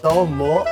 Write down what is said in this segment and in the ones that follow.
โตโมะ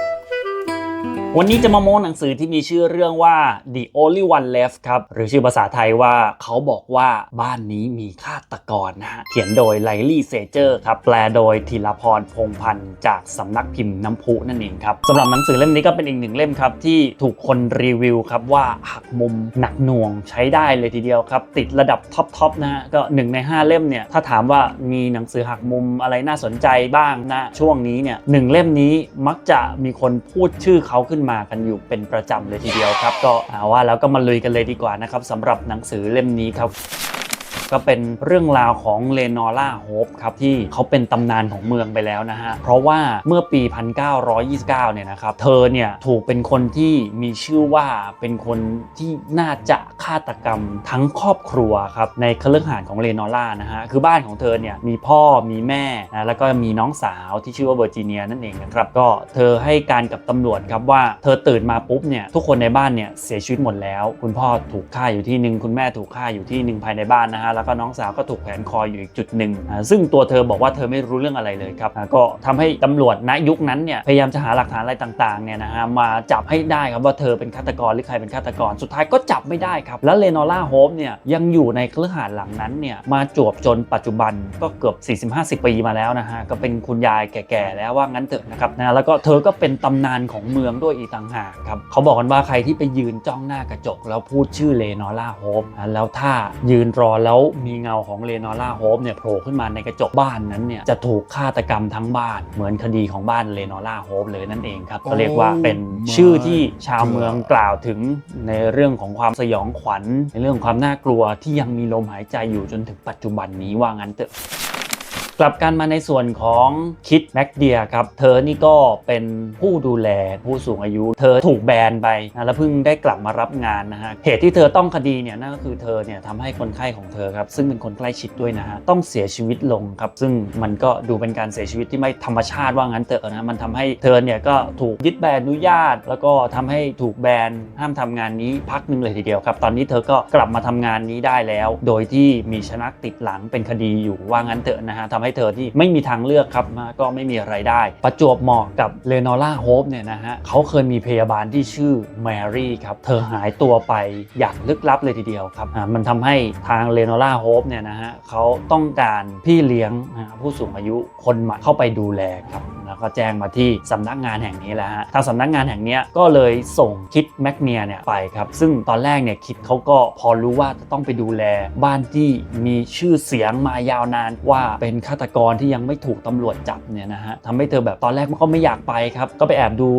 วันนี้จะมาโม้หนังสือที่มีชื่อเรื่องว่า The Only One Left ครับ หรือชื่อภาษาไทยว่าเขาบอกว่าบ้านนี้มีฆาตกรนะฮะ เขียนโดยไลลี่เซเจอร์ครับ แปลโดยธีรพรพงพันธ์จากสำนักพิมพ์น้ำพุนั่นเองครับสำหรับหนังสือเล่มนี้ก็เป็นอีกหนึ่งเล่มครับ ที่ถูกคนรีวิวครับว่าหักมุมหนักหน่วงใช้ได้เลยทีเดียวครับ ติดระดับท็อปๆนะฮะก็หนึ่งในห้าเล่มเนี่ยถ้าถามว่ามีหนังสือหักมุมอะไรน่าสนใจบ้างนะช่วงนี้เนี่ยหนึ่งเล่มนี้มักจะมีคนพูดชื่อเขาขึ้นมากันอยู่เป็นประจำเลยทีเดียวครับ ก็เอาว่าแล้วก็มาลุยกันเลยดีกว่านะครับสำหรับหนังสือเล่มนี้ครับ ก็เป็นเรื่องราวของเลนอร่าโฮปครับที่เขาเป็นตำนานของเมืองไปแล้วนะฮะ เพราะว่าเมื่อปี 1929 เนี่ยนะครับ เธอเนี่ยถูกเป็นคนที่มีชื่อว่าเป็นคนที่น่าจะฆาตกรรมทั้งครอบครัวครับในคฤหาสน์ของเลนอร่านะฮะ คือบ้านของเธอเนี่ยมีพ่อมีแม่นะแล้วก็มีน้องสาวที่ชื่อว่าเวอร์จิเนียนั่นเองนะครับก็เธอให้การกับตำรวจครับว่าเธอตื่นมาปุ๊บเนี่ยทุกคนในบ้านเนี่ยเสียชีวิตหมดแล้ว คุณพ่อถูกฆ่าอยู่ที่หนึ่งคุณแม่ถูกฆ่าอยู่ที่หนึ่งภายในบ้านนะฮะแล้วก็น้องสาวก็ถูกแขวนคออยู่อีกจุดหนึ่งซึ่งตัวเธอบอกว่าเธอไม่รู้เรื่องอะไรเลยครับก็ทำให้ตำรวจณยุคนั้นเนี่ยพยายามจะหาหลักฐานอะไรต่างๆเนี่ยนะฮะมาจับให้ได้ครับว่าเธอเป็นฆาตกรหรือใครเป็นฆาตกร สุดท้ายก็จับไม่ได้ครับ แล้วเลนอร่าโฮปเนี่ยยังอยู่ในเคฤหาสน์หลังนั้นเนี่ยมาจวบจนปัจจุบันก็เกือบ 40-50 ปีมาแล้วนะฮะก็เป็นคุณยายแก่ๆแล้วว่างั้นเถอะนะครับนะแล้วก็เธอก็เป็นตำนานของเมืองด้วยอีกต่างหากครับเขาบอกกันว่าใครที่ไปยืนจ้องหน้ากระจก แล้วพูดชื่อเลนอร่าโฮปแล้วถ้ายืนรอแล้วมีเงาของเลนอร่าโฮปเนี่ยโผล่ขึ้นมาในกระจกบ้านนั้นเนี่ยจะถูกฆาตกรรมทั้งบ้านเหมือนคดีของบ้านเลนอร่าโฮปเลยนั่นเองครับก็เรียกว่าเป็นชื่อที่ชาวเมืองกล่าวถึงในเรื่องของความสยองขวัญ ในเรื่องของความน่ากลัวที่ยังมีลมหายใจอยู่จนถึงปัจจุบันนี้ว่างั้นเถอะ กลับกันมาในส่วนของคิดแม็กเดียครับ เธอนี่ก็เป็นผู้ดูแลผู้สูงอายุ เธอถูกแบนไปนะแล้วเพิ่งได้กลับมารับงานนะฮะเหตุที่เธอต้องคดีเนี่ยนั่นก็คือเธอเนี่ยทำให้คนไข้ของเธอครับ ซึ่งเป็นคนใกล้ชิดด้วยนะฮะต้องเสียชีวิตลงครับ ซึ่งมันก็ดูเป็นการเสียชีวิตที่ไม่ธรรมชาติว่างั้นเถอะนะมันทำให้เธอเนี่ยก็ถูกยึดใบอนุญาต แล้วก็ทำให้ถูกแบนห้ามทำงานนี้พักหนึงเลยทีเดียวครับ ตอนนี้เธอก็กลับมาทำงานนี้ได้แล้ว โดยที่มีชนักติดหลังเป็นคดีอยู่ว่างั้นเถอะนะฮะทำให้เธอที่ไม่มีทางเลือกครับมาก็ไม่มีอะไรายได้ ประจวบเหมาะกับเลนอร่าโฮปเนี่ยนะฮะเขาเคยมีพยาบาลที่ชื่อแมรี่ครับเธอหายตัวไปอย่างลึกลับเลยทีเดียวครับมันทำให้ทางเลนอร่าโฮปเนี่ยนะฮะเขาต้องการพี่เลี้ยงผู้สูงอายุคนใหม่เข้าไปดูแลครับแล้วก็แจ้งมาที่สำนักงานแห่งนี้แหละฮะทางสำนักงานแห่งนี้ก็เลยส่งคิดแมกเนียเนี่ยไปครับซึ่งตอนแรกเนี่ยคิดเขาก็พอรู้ว่าจะต้องไปดูแลบ้านที่มีชื่อเสียงมายาวนานว่าเป็นฆาตกรที่ยังไม่ถูกตำรวจจับเนี่ยนะฮะทำให้เธอแบบตอนแรกมันก็ไม่อยากไปครับ ก็ไปแอบดู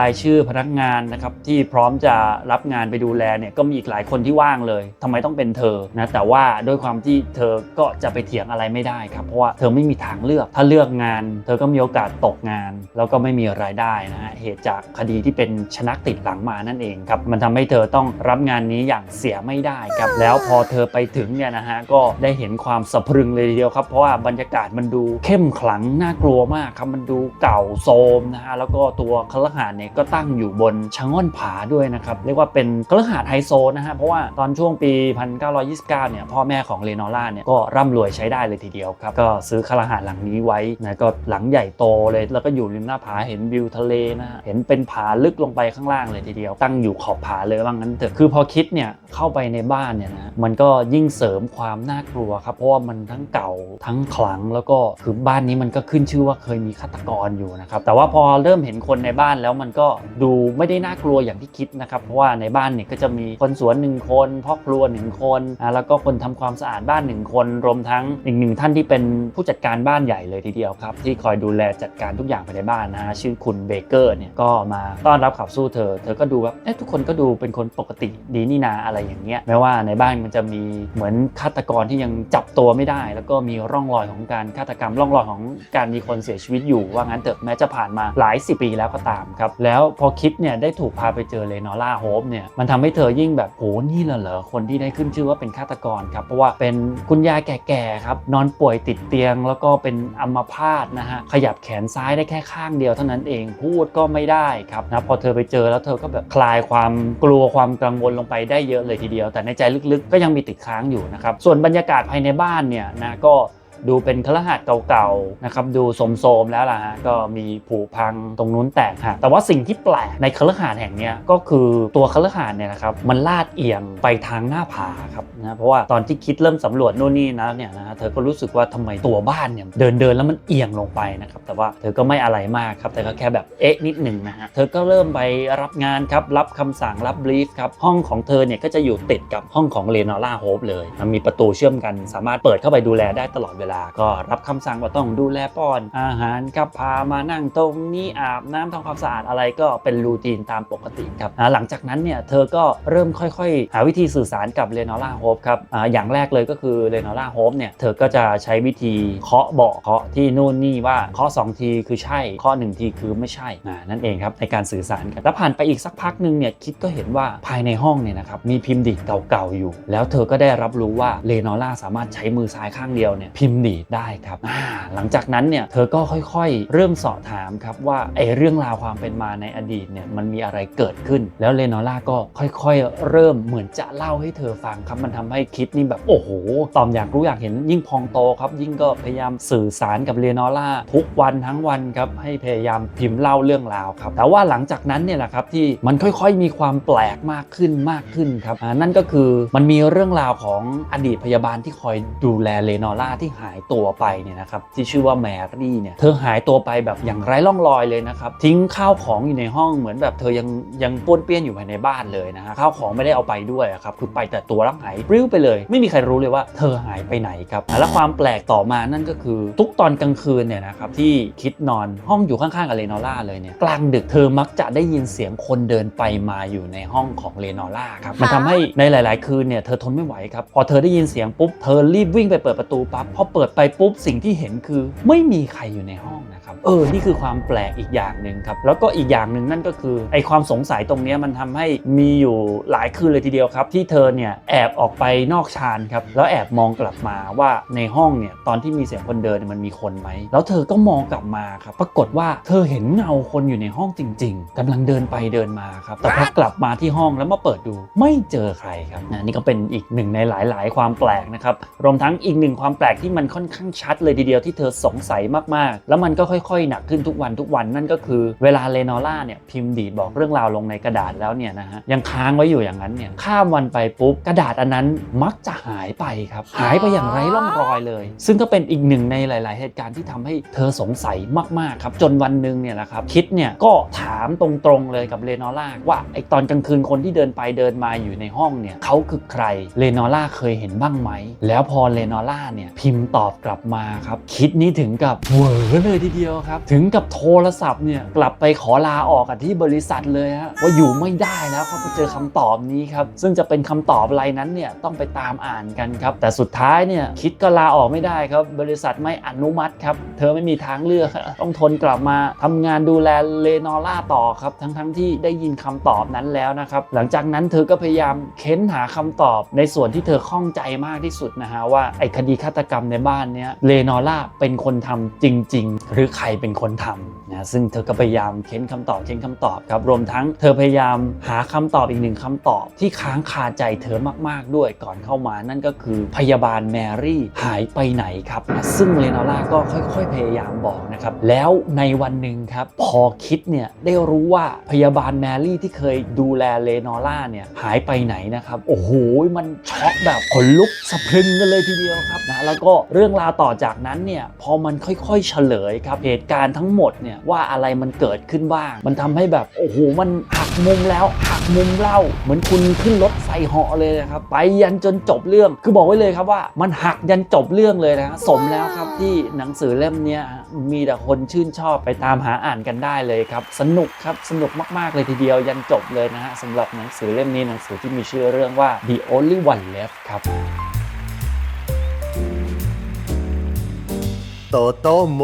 รายชื่อพนักงานนะครับที่พร้อมจะรับงานไปดูแลเนี่ยก็มีอีกหลายคนที่ว่างเลยทำไมต้องเป็นเธอนะแต่ว่าด้วยความที่เธอก็จะไปเถียงอะไรไม่ได้ครับเพราะว่าเธอไม่มีทางเลือก ถ้าเลือกงาน เธอก็มีโอกาสตกงาน แล้วก็ไม่มีรายได้นะฮะเหตุจากคดีที่เป็นชนักติดหลังมานั่นเองครับมันทำให้เธอต้องรับงานนี้อย่างเสียไม่ได้ครับแล้วพอเธอไปถึงเนี่ยนะฮะก็ได้เห็นความสะพรึงเลยทีเดียวครับเพราะว่าบรรยากาศมันดูเข้มขลังน่ากลัวมากครับมันดูเก่าโทรมนะฮะแล้วก็ตัวคฤหาสน์เนี่ยก็ตั้งอยู่บนชะง่อนผาด้วยนะครับเรียกว่าเป็นคฤหาสน์ไฮโซนะฮะเพราะว่าตอนช่วงปี 1929 เนี่ยพ่อแม่ของเลนอร่าเนี่ยก็ร่ำรวยใช้ได้เลยทีเดียวครับก็ซื้อคฤหาสน์หลังนี้ไว้นะก็หลังใหญ่โตเลยแล้วก็อยู่ริมหน้าผาเห็นวิวทะเลนะฮะเห็นเป็นผาลึกลงไปข้างล่างเลยทีเดียว ตั้งอยู่ขอบผาเลยว่างั้นเถอะคือพอคิดเนี่ยเข้าไปในบ้านเนี่ยนะมันก็ยิ่งเสริมความน่ากลัวครับเพราะว่ามันทั้งเก่าทั้งขลังแล้วก็คือบ้านนี้มันก็ขึ้นชื่อว่าเคยมีฆาตกรอยู่นะครับแต่ว่าพอเริ่มเห็นคนในบ้านแล้วมันก็ดูไม่ได้น่ากลัวอย่างที่คิดนะครับเพราะว่าในบ้านเนี่ยก็จะมีคนสวนหนึ่งคนพ่อครัวหนึ่งคนอะแล้วก็คนทำความสะอาดบ้านหนึ่งคน รวมทั้งอีกหนึ่งท่านที่เป็นผู้จัดการบ้านใหญ่เลยทีเดียวครับที่คอยดูแลจัดการทุกอย่างภายในบ้านนะฮะชื่อคุณเบเกอร์เนี่ยก็มาต้อนรับขับสู้เธอ เธอก็ดูแบบเอ๊ะทุกคนก็ดูเป็นคนปกติดีนี่นาอะไรอย่างเงี้ยแม้ว่าในบ้านมันจะมีเหมือนฆาตกรที่ยังจับตัวไม่ได้ แล้วก็มีร่องรอยของการฆาตกรรมร่องรอยของการมีคนเสียชีวิตอยู่ว่างั้นเถอะแม้จะผ่านมาหลายสิบปีแล้วก็ตามครับ แล้วพอคิดเนี่ยได้ถูกพาไปเจอเลนอร่าโฮปเนี่ยมันทำให้เธอยิ่งแบบโหนี่เหรอเหรอคนที่ได้ขึ้นชื่อว่าเป็นฆาตกรครับ เพราะว่าเป็นคุณยายแก่ๆครับนอนป่วยติดเตียง แล้วก็เป็นอัมพาตนะฮะขยับแขนซ้ายได้แค่ข้างเดียวเท่านั้นเองพูดก็ไม่ได้ครับนะพอเธอไปเจอแล้วเธอก็แบบคลายความกลัวความกังวลลงไปได้เยอะเลยทีเดียว แต่ในใจลึกๆ ก็ยังมีติดค้างอยู่นะครับส่วนบรรยากาศภายในบ้านเนี่ยนะก็ ดูเป็นคฤหาสน์เก่าๆนะครับดูโสมๆแล้วล่ะฮะก็มีผุพังตรงนู้นแตกหักแต่ว่าสิ่งที่แปลกในคฤหาสน์แห่งนี้ก็คือตัวคฤหาสน์เนี่ยนะครับมันลาดเอียงไปทางหน้าผาครับนะเพราะว่าตอนที่คิดเริ่มสำรวจนู่นนี่นะเนี่ยนะฮะเธอก็รู้สึกว่าทำไมตัวบ้านเนี่ยเดินเดินแล้วมันเอียงลงไปนะครับแต่ว่าเธอก็ไม่อะไรมากครับแต่ก็แค่แบบเอ๊ะนิดหนึ่งนะฮะเธอก็เริ่มไปรับงานครับรับคำสั่งรับบรีฟครับห้องของเธอเนี่ยก็จะอยู่ติดกับห้องของเลนอร่าโฮปเลยมันมีประตูเชื่อมกันสามารถเปิดเข้าไปดูแลได้ตลอดเวลาก็รับคำสั่งว่าต้องดูแลป้อน อาหารครับพามานั่งตรงนี้อาบน้ำทำความสะอาดอะไรก็เป็นรูทีนตามปกติครับหลังจากนั้นเนี่ยเธอก็เริ่มค่อยๆ หาวิธีสื่อสารกับเลนอร่าโฮปครับออย่างแรกเลยก็คือเลนอร่าโฮปเนี่ยเธอก็จะใช้วิธีเคาะเบาะเคาะที่นู่นนี่ว่าเคาะสองทีคือใช่เคาะหนึ่งทีคือไม่ใช่นั่นเองครับในการสื่อสารกันแล้วผ่านไปอีกสักพักหนึ่งเนี่ยคิดก็เห็นว่าภายในห้องเนี่ยนะครับมีพิมพ์ดีดเก่าๆอยู่ แล้วเธอก็ได้รับรู้ว่าเลนอร่าสามารถใช้มือซ้ายข้างเดียวเนี่ยพิมพ์ดีดได้ครับอ่าหลังจากนั้นเนี่ยเธอก็ค่อยๆ เริ่มสอบถามครับว่าไอ้เรื่องราวความเป็นมาในอดีตเนี่ยมันมีอะไรเกิดขึ้น แล้วเลนอร่าก็ค่อยๆ เริ่มเหมือนจะเล่าให้เธอฟังครับมันทำให้คิดนี่แบบโอ้โหตอมอยากรู้อยากเห็นยิ่งพองโตครับ ยิ่งก็พยายามสื่อสารกับเลนอร่าทุกวันทั้งวันครับให้พยายามพิมพ์เล่าเรื่องราวครับ แต่ว่าหลังจากนั้นเนี่ยแหละครับที่มันค่อยๆ มีความแปลกมากขึ้นมากขึ้นครับอ่านั่นก็คือมันมีเรื่องราวของอดีตพยาบาลที่คอยดูแลเลนอร่าที่หายตัวไปเนี่ยนะครับที่ชื่อว่าแมรี่เนี่ยเธอหายตัวไปแบบอย่างไร้ร่องรอยเลยนะครับทิ้งข้าวของอยู่ในห้องเหมือนแบบเธอยังยังป้วนเปี้ยนอยู่ภายในบ้านเลยนะฮะข้าวของไม่ได้เอาไปด้วยอะครับคือไปแต่ตัวแล้วหายปลิ้วไปเลย ไม่มีใครรู้เลยว่าเธอหายไปไหนครับและความแปลกต่อมานั่นก็คือ ทุกตอนกลางคืนเนี่ยนะครับที่คิดนอนห้องอยู่ข้างๆกับเลนอร่าเลยเนี่ยกลางดึกเธอมักจะได้ยินเสียงคนเดินไปมาอยู่ในห้องของเลนอร่าครับมันทำให้ในหลาย ๆ คืนเนี่ยเธอทนไม่ไหวครับพอเธอได้ยินเสียงปุ๊บเธอรีบวิ่งไปเปิดประตูปั๊บพอเปิดไปปุ๊บสิ่งที่เห็นคือไม่มีใครอยู่ในห้องนะครับเออนี่คือความแปลกอีกอย่างหนึ่งครับแล้วก็อีกอย่างหนึ่งนั่นก็คือไอความสงสัยตรงนี้มันทำให้มีอยู่หลายคืนเลยทีเดียวครับ ที่เธอเนี่ยแอบออกไปนอกชานครับแล้วแอบมองกลับมาว่าในห้องเนี่ยตอนที่มีเสียงคนเดินมันมีคนไหมแล้วเธอก็มองกลับมาครับปรากฏว่าเธอเห็นเงาคนอยู่ในห้องจริง ๆกำลังเดินไปเดินมาครับแต่พอกลับมาที่ห้องแล้วมาเปิดดูไม่เจอใครครับนะนี่ก็เป็นอีกหนึ่งในหลาย ๆ ความแปลกนะครับรวมทั้งอีกหนึ่งความแปลกที่มันค่อนข้างชัดเลยทีเดียวที่เธอสงสัยมากๆ แล้วมันก็ค่อยๆ หนักขึ้นทุกวันทุกวันนั่นก็คือเวลาเลนอล่าเนี่ยพิมพ์ดีดบอกเรื่องราวลงในกระดาษแล้วเนี่ยนะฮะยังค้างไว้อยู่อย่างนั้นเนี่ยข้ามวันไปปุ๊บกระดาษอันนั้นมักจะหายไปครับหายไปอย่างไร้ร่องรอยเลย ซึ่งก็เป็นอีกหนึ่งในหลาย ๆ เหตุการณ์ที่ทำให้เธอสงสัยมากๆครับจนวันหนึ่งเนี่ยแหละครับคิดเนี่ยก็ถามตรงๆเลยกับเลนอล่าว่าไอตอนกลางคืนคนที่เดินไปเดินมาอยู่ในห้องเนี่ยเขาคือใครเลนอล่าเคยเห็นบ้างไหมแล้วพอเลนอล่าเนี่ยพิมพ์ตอบกลับมาครับ คิดนี้ถึงกับเหวอเลยทีเดียวครับ ถึงกับโทรศัพท์เนี่ยกลับไปขอลาออกกับที่บริษัทเลยฮะว่าอยู่ไม่ได้แล้วเพราะไปเจอคำตอบนี้ครับ ซึ่งจะเป็นคำตอบอะไรนั้นเนี่ยต้องไปตามอ่านกันครับ แต่สุดท้ายเนี่ยคิดก็ลาออกไม่ได้ครับ บริษัทไม่อนุมัติครับ เธอไม่มีทางเลือก ต้องทนกลับมาทำงานดูแลเลนอล่าต่อครับทั้งๆทที่ได้ยินคำตอบนั้นแล้วนะครับหลังจากนั้นเธอก็พยายามเค้นหาคำตอบในส่วนที่เธอข้องใจมากที่สุดนะฮะว่าไอ้คดีฆาตกรรมในบ้านเนี้ยเลนอล่าเป็นคนทำจริง ๆ หรือใครเป็นคนทำนะซึ่งเธอก็พยายามเค้นคำตอบเค้นคำตอบครับรวมทั้งเธอพยายามหาคำตอบอีกหนึ่งคำตอบ ที่ค้างคาใจเธอมากๆด้วยก่อนเข้ามานั่นก็คือพยาบาลแมรี่หายไปไหนครับนะซึ่งเลนอล่าก็ค่อย ๆ พยายามบอกนะครับแล้วในวันหนึ่งครับพอคิดเนี่ยได้รู้ว่าพยาบาลแมรี่ที่เคยดูแลเลนอล่าเนี่ยหายไปไหนนะครับโอ้โหมันช็อกแบบขนลุกสะพรึงกันเลยทีเดียวครับนะแล้วก็เรื่องราวต่อจากนั้นเนี่ยพอมันค่อยๆเฉลยครับเหตุการณ์ทั้งหมดเนี่ยว่าอะไรมันเกิดขึ้นบ้าง มันทำให้แบบโอ้โหมันหักมุมแล้วหักมุมเล่า เหมือนคุณขึ้นรถไฟเหาะเลยนะครับไปยันจนจบเรื่องคือบอกไว้เลยครับว่ามันหักยันจบเรื่องเลยนะสมแล้วครับที่หนังสือเล่มนี้มีแต่คนชื่นชอบไปตามหาอ่านกันได้เลยครับ สนุกครับสนุกมากๆเลยทีเดียวยันจบเลยนะฮะสำหรับหนังสือเล่มนี้หนังสือที่มีชื่อเรื่องว่า The Only One Left ครับ โตโตโม